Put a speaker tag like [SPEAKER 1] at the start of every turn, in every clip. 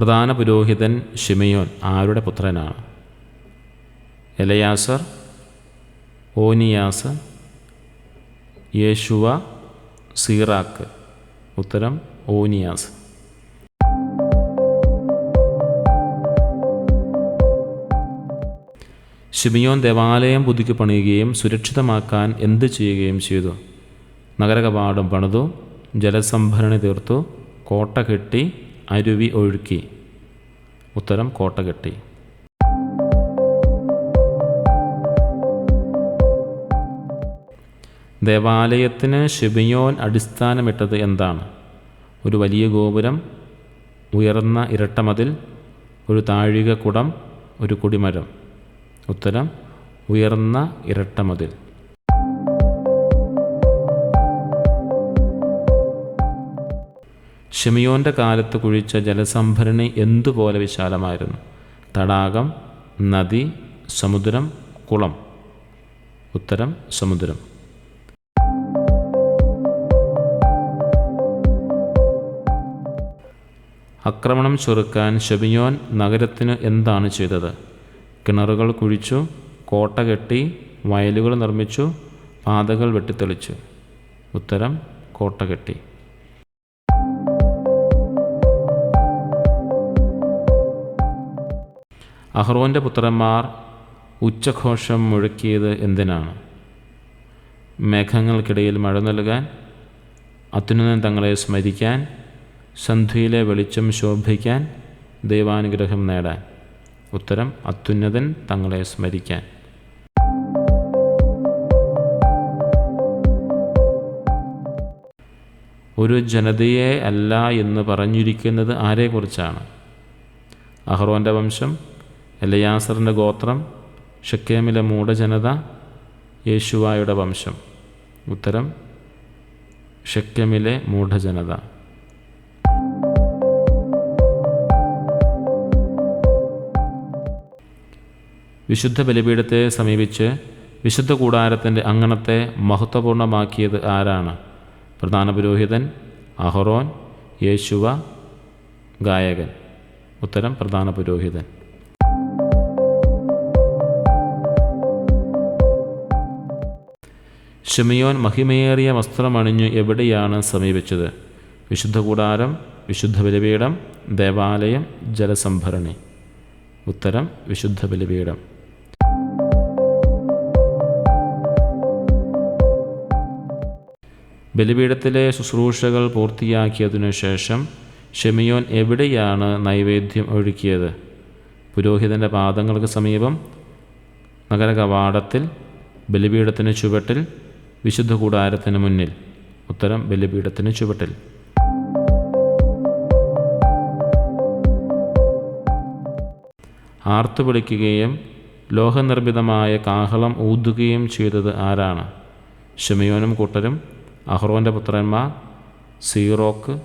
[SPEAKER 1] പ്രധാന പുരോഹിതൻ ഷിമയോൻ ആരുടെ പുത്രനാണ്? Eleazar Onias Yeshua Sirach. ഉത്തരം ഓനിയാസ്. ഷിമിയോൻ ദേവാലയം പുതുക്കി പണിയുകയും സുരക്ഷിതമാക്കാൻ എന്ത് ചെയ്യുകയും ചെയ്തു. നഗരകവാടം പണിതു ജലസംഭരണി തീർത്തു കോട്ട കെട്ടി അരുവി ഒഴുക്കി. ഉത്തരം കോട്ട കെട്ടി. ദേവാലയത്തിന് ഷിബിയോൻ അടിസ്ഥാനമിട്ടത് എന്താണ്? ഒരു വലിയ ഗോപുരം ഉയർന്ന ഇരട്ടമതിൽ ഒരു താഴിക കുടം ഒരു കുടിമരം. ഉത്തരം ഉയർന്ന ഇരട്ടമതിൽ. ഷിമിയോന്റെ കാലത്ത് കുഴിച്ച ജലസംഭരണി എന്തുപോലെ വിശാലമായിരുന്നു? തടാകം നദി സമുദ്രം കുളം. ഉത്തരം സമുദ്രം. ആക്രമണം ചെറുക്കാൻ ഷെബിയോൻ നഗരത്തിന് എന്താണ് ചെയ്തത്? കിണറുകൾ കുഴിച്ചു കോട്ട കെട്ടി വയലുകൾ നിർമ്മിച്ചു പാതകൾ വെട്ടിത്തെളിച്ചു. ഉത്തരം കോട്ട കെട്ടി. അഹ്റോന്റെ പുത്രന്മാർ ഉച്ചഘോഷം മുഴക്കിയത് എന്തിനാണ്? മേഘങ്ങൾക്കിടയിൽ മഴ നൽകാൻ അത്യുന്നതൻ തങ്ങളെ സ്മരിക്കാൻ സന്ധ്യയിലെ വെളിച്ചം ശോഭിക്കാൻ ദൈവാനുഗ്രഹം നേടാൻ. ഉത്തരം അത്യുന്നതൻ തങ്ങളെ സ്മരിക്കാൻ. ഒരു ജനതയെ അല്ല എന്ന് പറഞ്ഞിരിക്കുന്നത് ആരെക്കുറിച്ചാണ്? അഹ്റോന്റെ വംശം എലയാസറിന്റെ ഗോത്രം ഷക്കേമിലെ മൂഢജനത യേശുവായുടെ വംശം. ഉത്തരം ഷക്കേമിലെ മൂഢജനത. വിശുദ്ധ ബലിപീഠത്തെ സമീപിച്ച് വിശുദ്ധ കൂടാരത്തിന്റെ അങ്കണത്തെ മഹത്വപൂർണമാക്കിയത് ആരാണ്? പ്രധാന പുരോഹിതൻ അഹറോൻ യേശുവ ഗായകൻ. ഉത്തരം പ്രധാന പുരോഹിതൻ. ഷിമിയോൻ മഹിമയേറിയ വസ്ത്രമണിഞ്ഞു എവിടെയാണ് സമീപിച്ചത്? വിശുദ്ധ കൂടാരം വിശുദ്ധ ബലിപീഠം ദേവാലയം ജലസംഭരണി. ഉത്തരം വിശുദ്ധ ബലിപീഠം. ബലിപീഠത്തിലെ ശുശ്രൂഷകൾ പൂർത്തിയാക്കിയതിനു ശേഷം ഷെമിയോൻ എവിടെയാണ് നൈവേദ്യം ഒഴുക്കിയത്? പുരോഹിതന്റെ പാദങ്ങൾക്ക് സമീപം നഗര കവാടത്തിൽ ബലിപീഠത്തിന് ചുവട്ടിൽ വിശുദ്ധ കൂടാരത്തിന് മുന്നിൽ. ഉത്തരം ബലിപീഠത്തിന് ചുവട്ടിൽ. ആർത്തു വിളിക്കുകയും ലോഹനിർമ്മിതമായ കാഹളം ഊതുകയും ചെയ്തത് ആരാണ്? ഷെമിയോനും കൂട്ടരും അഹ്റോന്റെ പുത്രന്മാർ സീറോക്ക്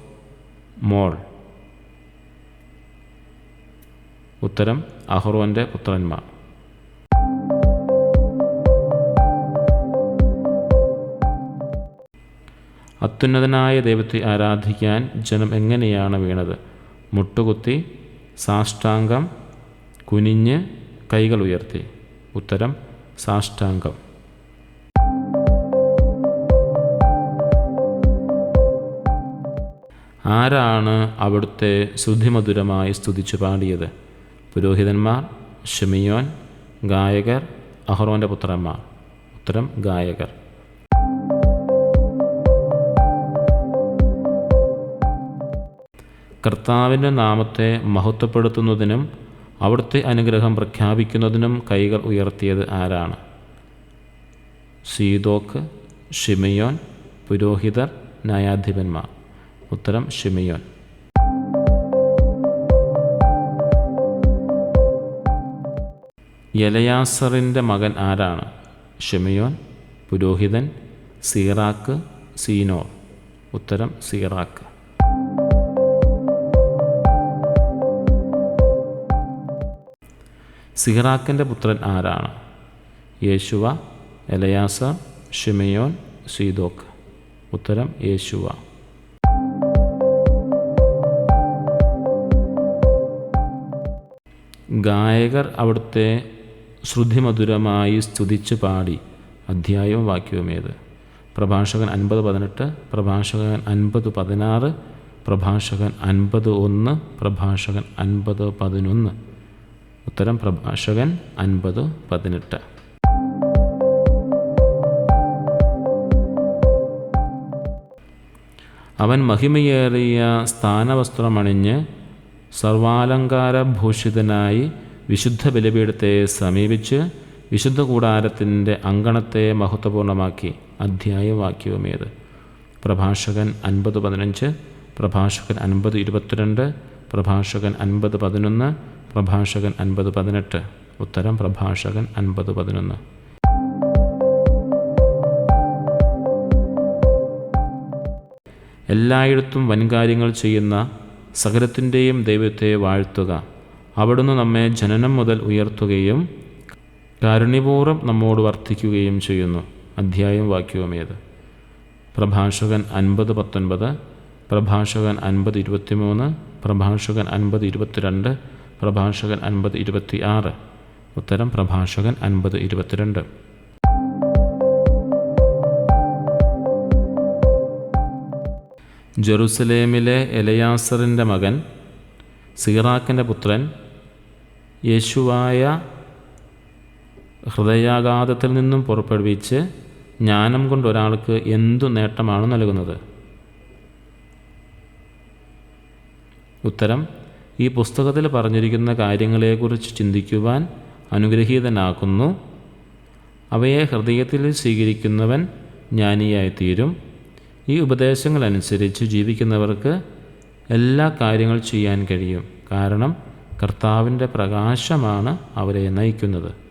[SPEAKER 1] മോൾ. ഉത്തരം അഹ്റോന്റെ പുത്രന്മാർ. അത്യുന്നതനായ ദൈവത്തെ ആരാധിക്കാൻ ജനം എങ്ങനെയാണ് വീണത്? മുട്ടുകുത്തി സാഷ്ടാംഗം കുനിഞ്ഞ് കൈകൾ ഉയർത്തി. ഉത്തരം സാഷ്ടാംഗം. ആരാണ് അവിടുത്തെ ശ്രുതിമധുരമായി സ്തുതിച്ചു പാടിയത്? പുരോഹിതന്മാർ ഷെമിയോൻ ഗായകർ അഹ്റോന്റെ പുത്രന്മാർ. ഉത്തരം ഗായകർ. കർത്താവിന്റെ നാമത്തെ മഹത്വപ്പെടുത്തുന്നതിനും അവിടുത്തെ അനുഗ്രഹം പ്രഖ്യാപിക്കുന്നതിനും കൈകൾ ഉയർത്തിയത് ആരാണ്? സീതോക്ക് ഷിമയോൻ പുരോഹിതർ ന്യായാധിപന്മാർ. ഉത്തരം ഷിമയോൻ യലയാസറിന്റെ മകൻ ആരാണ്? ഷിമയോൻ പുരോഹിതൻ സീറാക്ക് സീനോർ ഉത്തരം സീറാക്ക്. സിഹറാക്കിന്റെ പുത്രൻ ആരാണ്? യേശുവ എലയാസ ഷിമയോൻ സീതോക്ക് ഉത്തരം യേശുവ. ഗായകർ അവിടുത്തെ ശ്രുതിമധുരമായി സ്തുതിച്ച് പാടി അധ്യായവും വാക്യവും ഏത്? പ്രഭാഷകൻ അൻപത് പതിനെട്ട് പ്രഭാഷകൻ അൻപത് പതിനാറ് പ്രഭാഷകൻ അൻപത് ഒന്ന് പ്രഭാഷകൻ അൻപത് പതിനൊന്ന്. ഉത്തരം പ്രഭാഷകൻ അൻപത് പതിനെട്ട്. അവൻ മഹിമയേറിയ സ്ഥാനവസ്ത്രമണിഞ്ഞ് സർവാലങ്കാരഭൂഷിതനായി വിശുദ്ധ ബലിപീഠത്തെ സമീപിച്ച് വിശുദ്ധ കൂടാരത്തിന്റെ അങ്കണത്തെ മഹത്വപൂർണമാക്കി അധ്യായവാക്യവുമേത്. പ്രഭാഷകൻ അൻപത് പതിനഞ്ച് പ്രഭാഷകൻ അൻപത് ഇരുപത്തിരണ്ട് പ്രഭാഷകൻ അൻപത് പതിനൊന്ന് പ്രഭാഷകൻ അൻപത് പതിനെട്ട്. ഉത്തരം പ്രഭാഷകൻ അൻപത് പതിനൊന്ന്. എല്ലായിടത്തും വൻകാര്യങ്ങൾ ചെയ്യുന്ന സകലത്തിന്റെയും ദൈവത്തെ വാഴ്ത്തുക. അവിടുന്ന് നമ്മെ ജനനം മുതൽ ഉയർത്തുകയും കാരുണ്യപൂർവം നമ്മോട് വർദ്ധിക്കുകയും ചെയ്യുന്നു. അധ്യായം വാക്യവുമേത് പ്രഭാഷകൻ അൻപത് പത്തൊൻപത് പ്രഭാഷകൻ അൻപത് ഇരുപത്തിമൂന്ന് പ്രഭാഷകൻ അൻപത് ഇരുപത്തിരണ്ട് പ്രഭാഷകൻ അൻപത് ഇരുപത്തി ആറ് ഉത്തരം പ്രഭാഷകൻ അൻപത് ഇരുപത്തിരണ്ട്. ജെറുസലേമിലെ എലയാസറിന്റെ മകൻ സിറാക്കിന്റെ പുത്രൻ യേശുവായ ഹൃദയാഘാതത്തിൽ നിന്നും പുറപ്പെടുവിച്ച് ജ്ഞാനം കൊണ്ട് ഒരാൾക്ക് എന്തു നേട്ടമാണ് നൽകുന്നത്? ഉത്തരം ഈ പുസ്തകത്തിൽ പറഞ്ഞിരിക്കുന്ന കാര്യങ്ങളെക്കുറിച്ച് ചിന്തിക്കുവാൻ അനുഗ്രഹീതനാക്കുന്നു. അവയെ ഹൃദയത്തിൽ സ്വീകരിക്കുന്നവൻ ജ്ഞാനിയായിത്തീരും. ഈ ഉപദേശങ്ങളനുസരിച്ച് ജീവിക്കുന്നവർക്ക് എല്ലാ കാര്യങ്ങൾ ചെയ്യാൻ കഴിയും. കാരണം കർത്താവിന്റെ പ്രകാശമാണ് അവരെ നയിക്കുന്നത്.